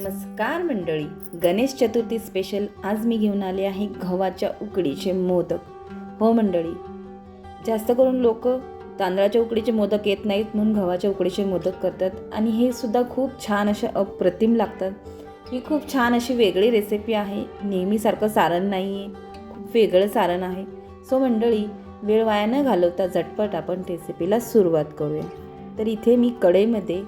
नमस्कार मंडळी. गणेश चतुर्थी स्पेशल आज मी घेऊन आले आहे गव्हाच्या उकडीचे मोदक. हो मंडळी जास्त करून लोक तांदळाच्या उकडीचे मोदक येत नाहीत म्हणून गव्हाच्या उकडीचे मोदक करतात आणि हे सुद्धा खूप छान असे अप्रतिम लागतात. ही खूप छान अशी वेगळी रेसिपी आहे. नेहमीसारखं सारण नाही आहे खूप वेगळं सारण आहे. सो मंडळी वेळ वाया न घालवता झटपट आपण रेसिपीला सुरुवात करूया. तर इथे मी कढईमध्ये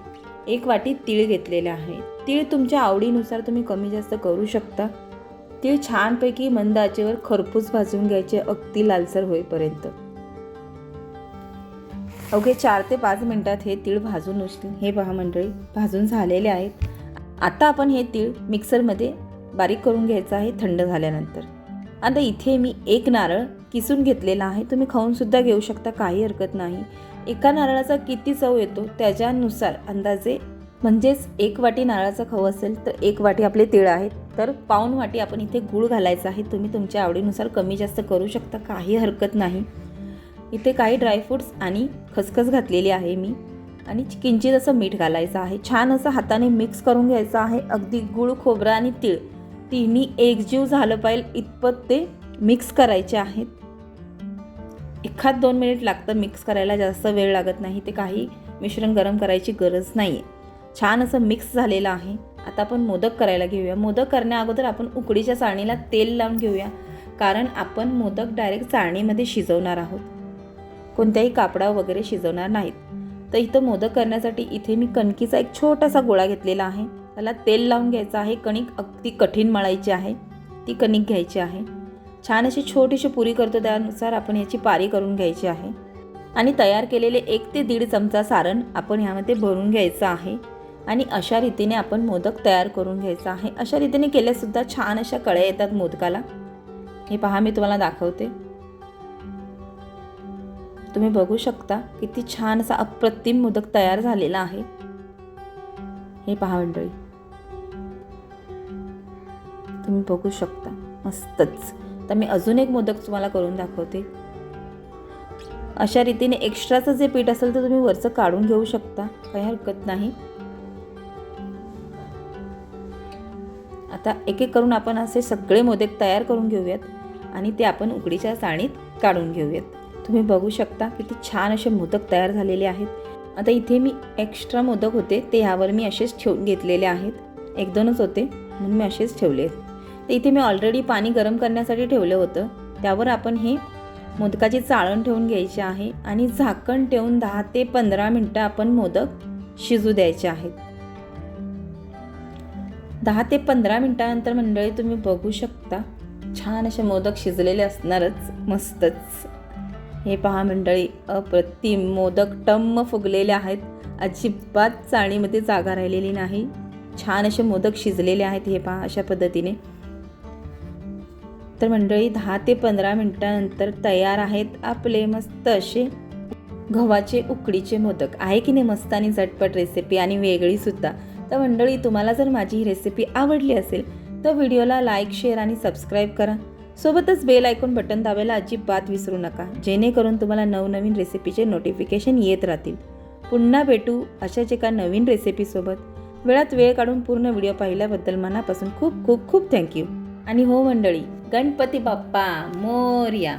एक वाटी तीळ घेतलेले आहे. तीळ तुमच्या आवडीनुसार तुम्ही कमी जास्त करू शकता. तीळ छानपैकी मंद आचेवर खरपूस भाजून घ्यायचे अगदी लालसर होईपर्यंत. अवघे चार ते पाच मिनटात हे तीळ भाजून उचले हे पहा मंडळी भाजून झालेले आहेत. आता आपण हे तीळ मिक्सरमध्ये बारीक करून घ्यायचं आहे थंड झाल्यानंतर. आता इथे मी एक नारळ किसून घेतलेला आहे. तुम्ही खाऊनसुद्धा घेऊ शकता काही हरकत नाही. एका नारळाचा किती चव येतो त्याच्यानुसार अंदाजे म्हणजेच एक वाटी नारळाचा खव असेल तर एक वाटी आपले तिळ आहेत तर पाऊण वाटी आपण इथे गूळ घालायचा आहे. तुम्ही तुमच्या आवडीनुसार कमी जास्त करू शकता काही हरकत नाही. इथे काही ड्रायफ्रूट्स आणि खसखस घातलेली आहे मी. आणि किंचित असं मीठ घालायचं आहे. छान असं हाताने मिक्स करून घ्यायचं आहे. अगदी गूळ खोबरं आणि तीळ. तिन्ही एकजीव झालं पाहिजे इतपत ते मिक्स करायचे आहेत. एखाद दोन मिनिट लागतं मिक्स करायला जास्त वेळ लागत नाही ते काही मिश्रण गरम करायची गरज नाही आहे छान असं मिक्स झालेलं आहे. आता आपण मोदक करायला घेऊया. मोदक करण्या अगोदर आपण उकडीच्या चाळणीला तेल लावून घेऊया. कारण आपण मोदक डायरेक्ट चाळणीमध्ये शिजवणार आहोत. कोणत्याही कापडा वगैरे शिजवणार नाहीत. तर इथं मोदक करण्यासाठी इथे मी कणकीचा एक छोटासा गोळा घेतलेला आहे. त्याला तेल लावून घ्यायचं आहे. कणिक अगदी कठीण मळायची आहे. ती कणिक घ्यायची आहे. छान अशी छोटीशी पुरी करतो त्यानुसार आपण याची पारी करून घ्यायची आहे. आणि तयार केलेले एक ते दीड चमचा सारण आपण ह्यामध्ये भरून घ्यायचं आहे. आणि अशा रीतीने आपण मोदक तयार करून घ्यायचा आहे. अशा रीतीने केल्यासुद्धा छान अशा कळ्या येतात मोदकाला. हे पहा मी तुम्हाला दाखवते. तुम्ही बघू शकता किती छान असा अप्रतिम मोदक तयार झालेला आहे. हे पहा मंडळी. तुम्ही बघू शकता मस्तच. तर मी अजून एक मोदक तुम्हाला करून दाखवते. अशा रीतीने एक्स्ट्राचं जे पीठ असेल तर तुम्ही वरचं काढून घेऊ शकता. काही हरकत नाही. आता एक एक करून आपण असे सगळे मोदक तयार करून घेऊयात आणि ते आपण उकडीच्या साणीत काढून घेऊयात. तुम्ही बघू शकता किती छान असे मोदक तयार झालेले आहेत. आता इथे मी एक्स्ट्रा मोदक होते ते ह्यावर मी असेच ठेवून घेतलेले आहेत. एक दोनच होते म्हणून मी असेच ठेवले आहेत. तर इथे मी ऑलरेडी पाणी गरम करण्यासाठी ठेवलं होतं. त्यावर आपण हे मोदकाची चाळण ठेवून घ्यायची आहे आणि झाकण ठेवून दहा ते पंधरा मिनटं आपण मोदक शिजू द्यायचे आहेत. दहा ते पंधरा मिनटानंतर मंडळी तुम्ही बघू शकता छान असे मोदक शिजलेले असणारच मस्तच. हे पहा मंडळी अप्रतिम मोदक टम्म फुगलेले आहेत. अजिबात चाळणीमध्ये जागा राहिलेली नाही. छान असे मोदक शिजलेले आहेत हे पहा अशा पद्धतीने. तर मंडळी दहा ते पंधरा मिनटानंतर तयार आहेत आपले मस्त असे गव्हाचे उकडीचे मोदक. आहे की नाही मस्त आणि झटपट रेसिपी आणि वेगळीसुद्धा तर मंडळी तुम्हाला जर माझी ही रेसिपी आवडली असेल तर व्हिडिओला लाईक शेअर आणि सबस्क्राईब करा. सोबतच बेल ऐकून बटन दाबायला अजिबात विसरू नका जेणेकरून तुम्हाला नवनवीन रेसिपीचे नोटिफिकेशन येत राहतील. पुन्हा भेटू अशाच एका नवीन रेसिपीसोबत वेळात वेळ काढून पूर्ण व्हिडिओ पाहिल्याबद्दल मनापासून खूप खूप खूप थँक्यू आणि हो मंडळी गणपती बाप्पा मोर्या.